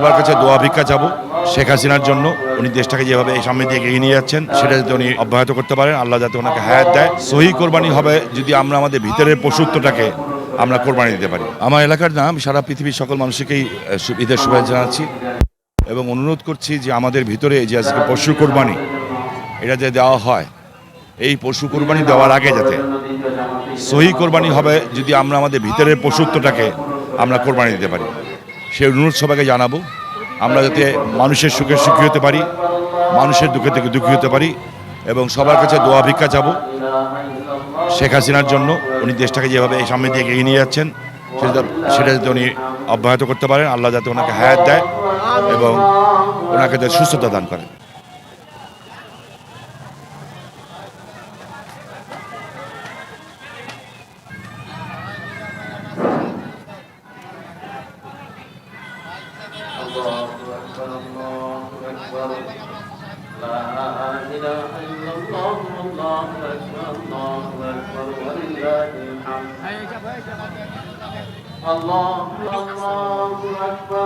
সবার কাছে দোয়া ভিক্ষা চাবো শেখ হাসিনার জন্য। উনি দেশটাকে যেভাবে এই সামনে দিয়ে এগিয়ে নিয়ে যাচ্ছেন, সেটা যাতে উনি অব্যাহত করতে পারেন। আল্লাহ যাতে ওনাকে হায়াত দেয়। সহি কোরবানি হবে যদি আমরা আমাদের ভিতরের পশুত্বটাকে আমরা কোরবানি দিতে পারি। আমার এলাকার নাম, সারা পৃথিবীর সকল মানুষকেই ঈদের শুভেচ্ছা জানাচ্ছি। এবং অনুরোধ করছি যে আমাদের ভিতরে যে আজকে পশু কোরবানি, এটা যে দেওয়া হয়, এই পশু কোরবানি দেওয়ার আগে যাতে সহি কোরবানি হবে যদি আমরা আমাদের ভিতরের পশুত্বটাকে আমরা কোরবানি দিতে পারি। সেই অনুরোধ সবাইকে জানাব। আমরা যাতে মানুষের সুখে সুখী হতে পারি, মানুষের দুঃখে থেকে দুঃখী হতে পারি এবং সবার কাছে দোয়া ভিক্ষা যাব শেখ হাসিনার জন্য। উনি দেশটাকে যেভাবে এই সামনে দিয়ে এগিয়ে নিয়ে যাচ্ছেন, সেটা সেটা যাতে উনি অব্যাহত করতে পারেন। আল্লাহ যাতে ওনাকে হায়াত দেয় এবং ওনাকে সুস্থতা দান করেন। أكبر الله أكبر لا إله إلا الله الله أكبر الله أكبر ولله الحمد الله الله أكبر